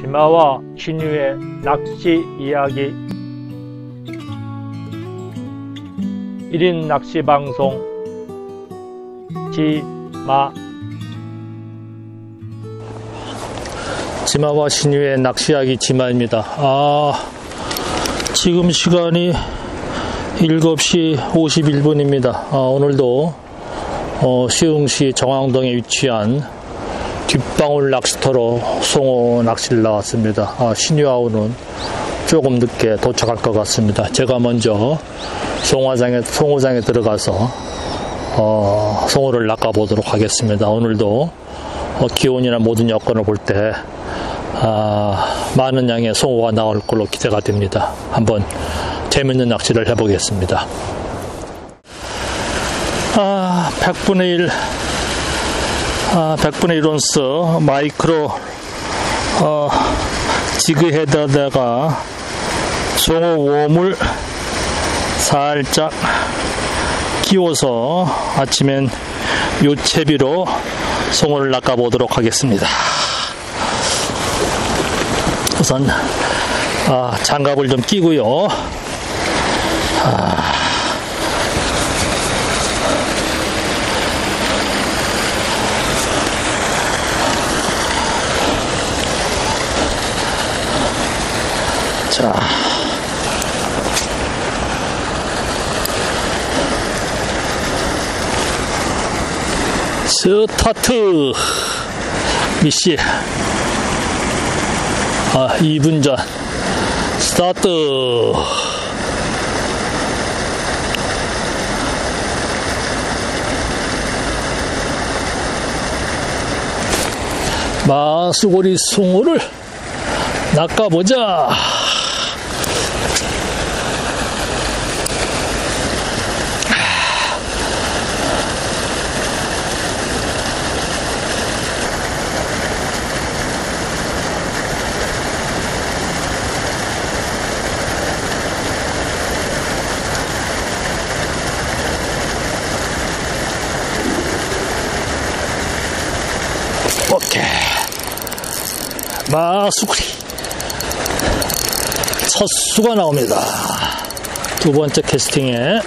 지마와 신유의 낚시 이야기 1인 낚시 방송 지마 지마와 신유의 낚시 이야기 지마입니다. 아, 지금 시간이 7시 51분입니다. 아, 오늘도 어, 시흥시 정왕동에 위치한 뒷방울 낚시터로 송어 낚시를 나왔습니다. 아, 신유아우는 조금 늦게 도착할 것 같습니다. 제가 먼저 송화장에, 송어장에 들어가서 어, 송어를 낚아보도록 하겠습니다. 오늘도 어, 기온이나 모든 여건을 볼때 아, 많은 양의 송어가 나올 걸로 기대가 됩니다. 한번 재밌는 낚시를 해보겠습니다. 아, 100분의 1, 아, 100분의 1온스 마이크로, 어, 지그헤드에다가 송어 웜을 살짝 끼워서 아침엔 요채비로 송어를 낚아보도록 하겠습니다. 우선, 아, 장갑을 좀 끼고요. 아, 자. 스타트 미시 아 2분 전 스타트. 마수고리 송어를 낚아보자 오케이. 마수구리. 첫 수가 나옵니다. 두 번째 캐스팅에.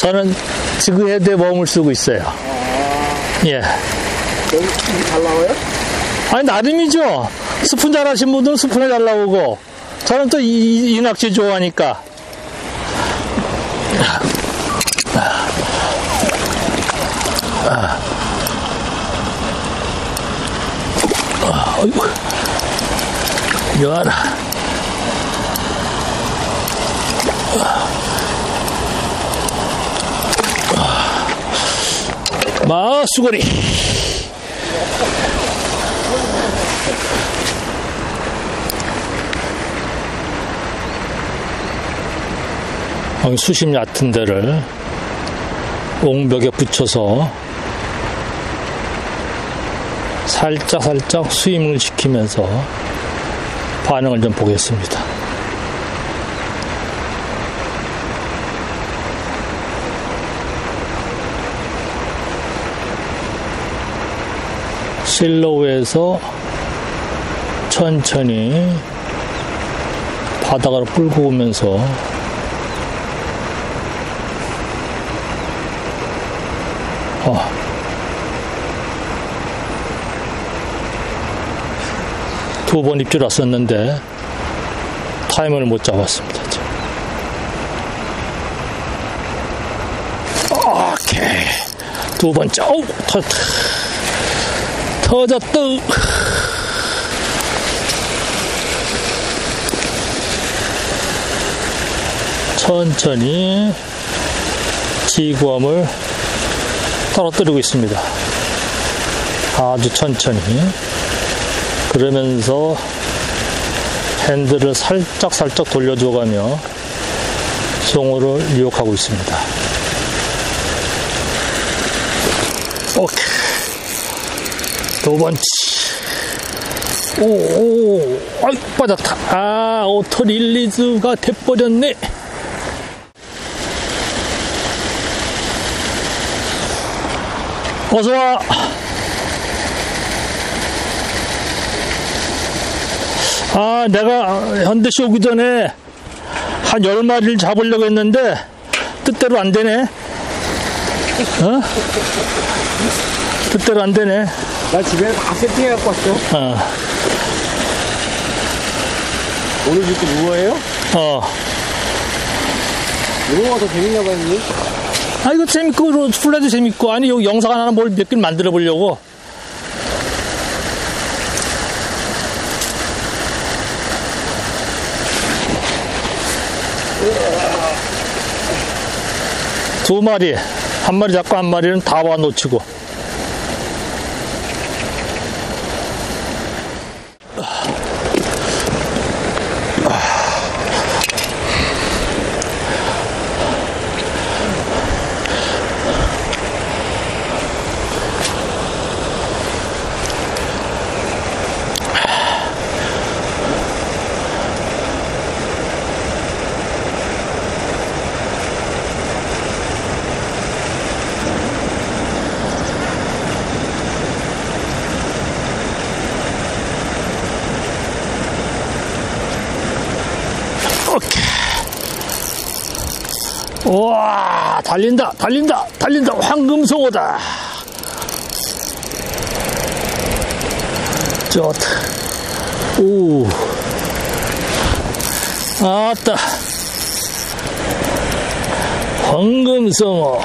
저는 지그헤드에 웜을 쓰고 있어요. 예. 여기 이게 잘 나와요? 아니, 나름이죠. 스푼 잘 하신 분들은 스푼에 잘 나오고, 저는 또 이, 이 낚시 좋아하니까. 아, 어이구. 여하나. 마수거리. 수심 얕은 데를 옹벽에 붙여서 살짝 살짝 수임을 시키면서 반응을 좀 보겠습니다. 실로우에서 천천히 바닥으로 끌고 오면서 어. 두번 입질 왔었는데 타이밍을 못 잡았습니다. 오케이 두 번째 오 터, 터졌다 천천히 지구함을 떨어뜨리고 있습니다. 아주 천천히. 그러면서 핸들을 살짝 살짝 돌려줘가며 송어를 유혹하고 있습니다. 오케이. 두 번째. 오, 오, 아이, 빠졌다. 아, 오토 릴리즈가 돼버렸네. 어서와. 아, 내가 현대시 오기 전에 한 열 마리를 잡으려고 했는데 뜻대로 안 되네. 어? 뜻대로 안 되네. 나 집에 다 세팅해갖고 왔어. 어, 오늘 이렇게 누워예요? 어. 이런 거더 재밌나 봐요, 형님. 아, 이거 재밌고, 플레도 재밌고, 아니, 여기 영상 하나 뭘 몇 개 만들어 보려고. 두 마리, 한 마리 잡고 한 마리는 다 와 놓치고. 와, 달린다, 달린다, 달린다. 황금송어다. 좋다. 오. 아따. 황금송어. 어,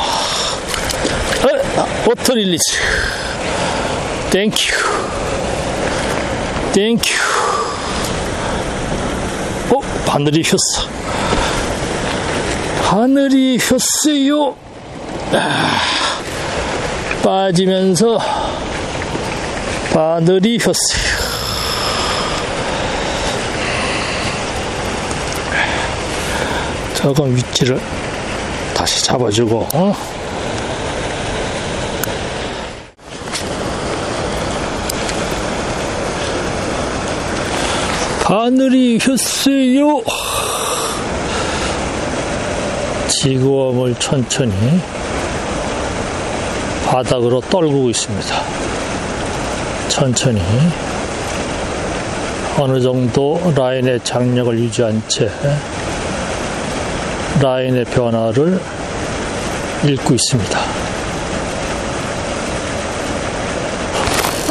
워터 릴리즈. 땡큐. 땡큐. 어, 바늘이 휘었어. 하늘이 휘었어요. 아, 빠지면서 바늘이 휘었어요. 저건 위치를 다시 잡아주고, 어? 바늘이 휘었어요. 지구엄을 천천히 바닥으로 떨구고 있습니다. 천천히 어느 정도 라인의 장력을 유지한 채 라인의 변화를 읽고 있습니다.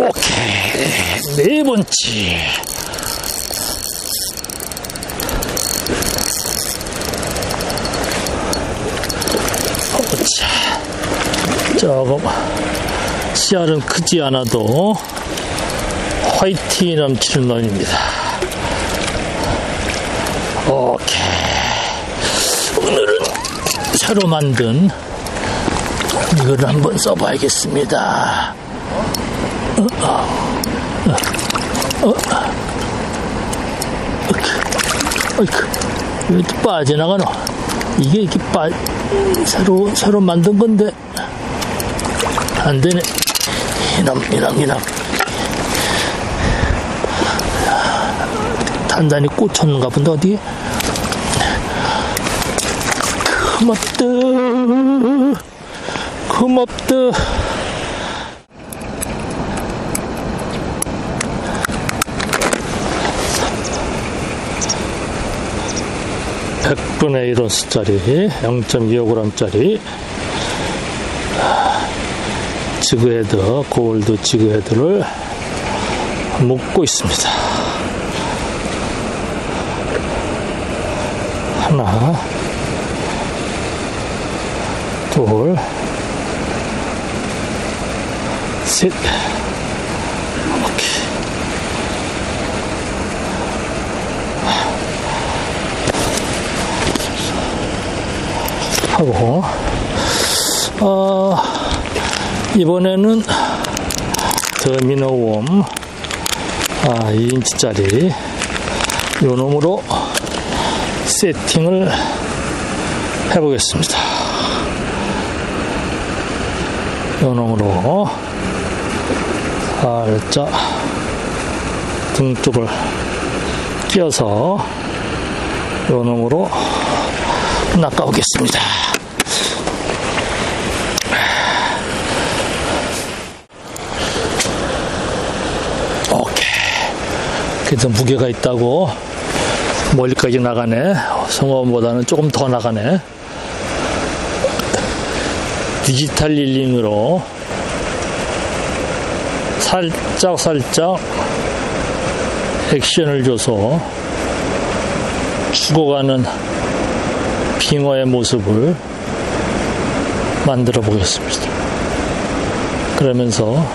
오케이 네 번째 조금 씨알은 크지 않아도 화이팅이 넘치는 놈입니다. 오케이. 오늘은 새로 만든 이걸 한번 써봐야겠습니다. 어, 어, 어, 어. 어이크, 왜또 빠져나가노? 이게 이렇게 빠, 새로, 새로 만든 건데, 안 되네. 이놈, 이놈, 이놈. 단단히 꽂혔는가 본데, 어디? 고맙다. 고맙다. 백분의 1온스짜리 0.25g짜리 지그헤드 골드 지그헤드를 묶고 있습니다. 하나 둘 셋. 오케이. 하고 어, 이번에는 더미노웜 아, 2인치짜리 요 놈으로 세팅을 해보겠습니다. 요 놈으로 살짝 등 쪽을 끼워서 요 놈으로 낚아오겠습니다. 오케이. 그래서 무게가 있다고 멀리까지 나가네. 성어보다는 조금 더 나가네. 디지털 릴링으로 살짝 살짝 액션을 줘서 죽어가는 빙어의 모습을 만들어 보겠습니다. 그러면서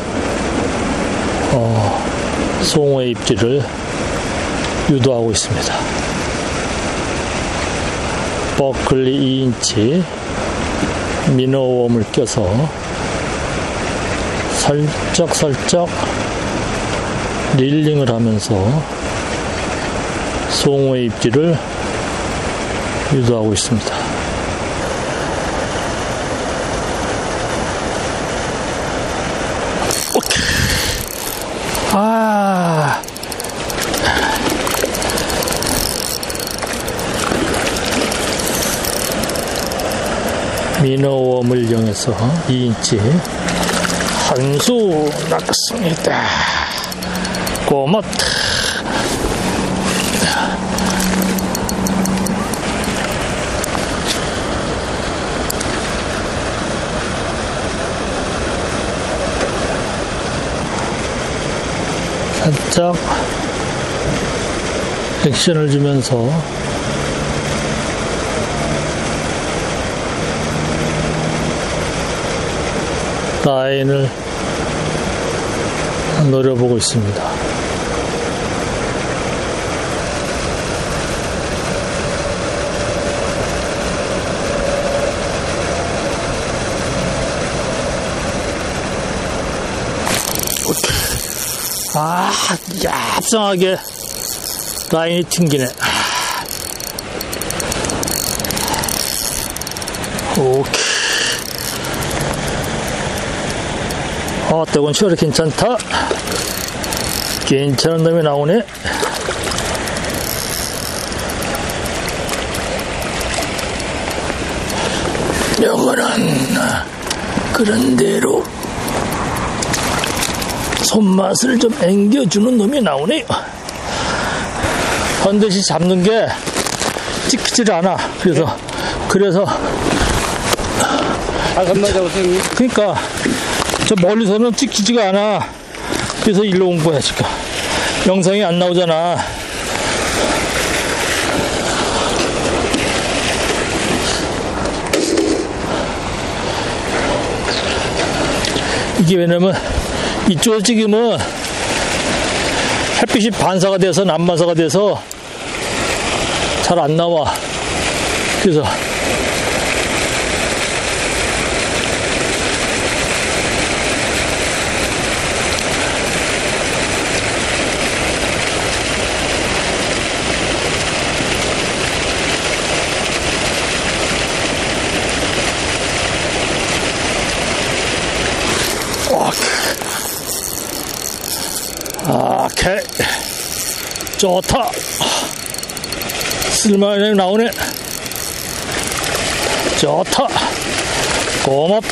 어, 송어의 입질을 유도하고 있습니다. 버클리 2인치 미너웜을 껴서 살짝 살짝 릴링을 하면서 송어의 입질을 유도하고 있습니다. 오케이. 아. 미너웜을 이용해서 2인치 한수 낚았습니다. 꼬맛. 살짝 액션을 주면서 라인을 노려보고 있습니다. 아, 얍성하게 라인이 튕기네. 오케이. 아, 뜨건 시원해 괜찮다. 괜찮은 놈이 나오네. 요거는 그런 대로 손맛을 좀 앵겨주는 놈이 나오네요. 반드시 잡는 게 찍히질 않아. 그래서, 그래서, 아, 잡으세요, 형님. 그러니까, 저 멀리서는 찍히지가 않아. 그래서 일로 온 거야, 지금. 영상이 안 나오잖아. 이게 왜냐면, 이쪽에 찍으면 햇빛이 반사가 돼서 남반사가 돼서 잘 안 나와. 그래서 오케이. 좋다. 쓸만하게 나오네. 좋다. 고맙다.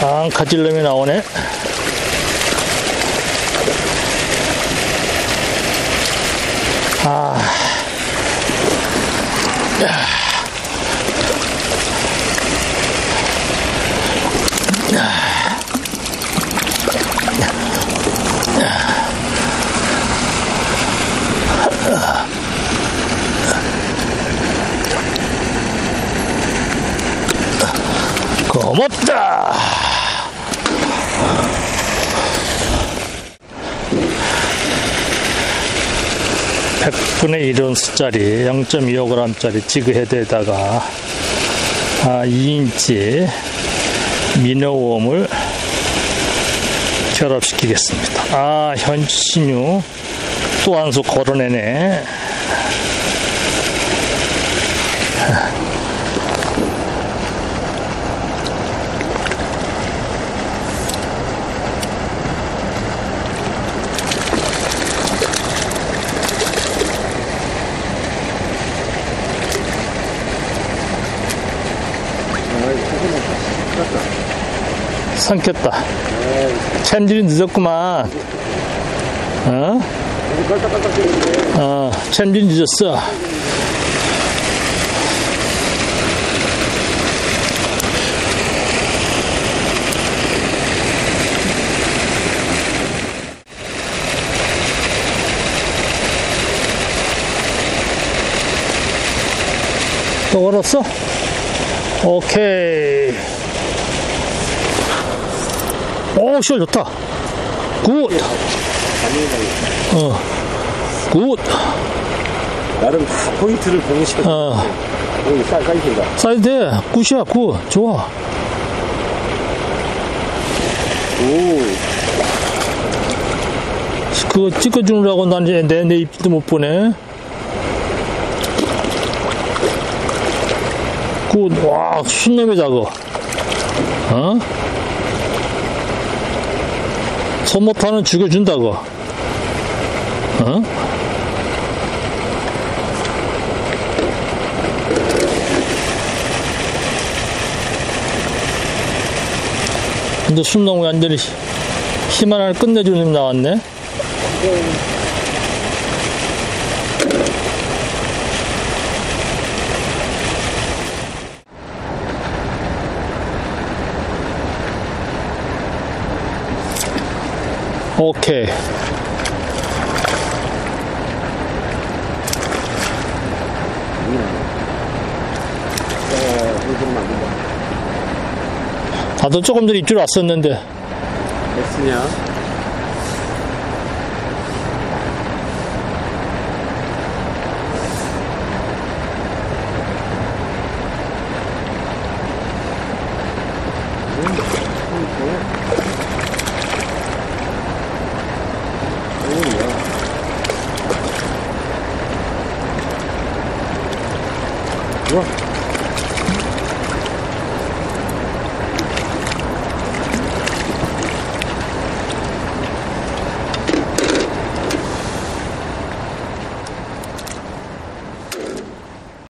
앙카질름이 나오네. 아. 고맙다. 백분의 1온수짜리 0.25g짜리 지그헤드에다가 아, 2인치 미너웜을 결합시키겠습니다. 아, 현신유 또 한 수 걸어내네. 삼켰다. 챔질이 늦었구만. 어? 어, 챔질이 늦었어. 또 걸었어? 오케이. 오, 시원 좋다. 굿. 어, 굿. 나름 다 포인트를 보시고. 어, 여기 사, 사이즈가. 사이드 굿이야, 굿. 좋아. 오. 그거 찍어주느라고 난 이제 내, 내 입도 못 보네. 굿, 와, 신놈의 작어. 어? 손 못하는 죽여준다고. 어? 근데 순놈이 완전히 힘 하나를 끝내주는 놈 나왔네. 오케이. 나도 조금 전에 입질 왔었는데, 몇 쓰냐?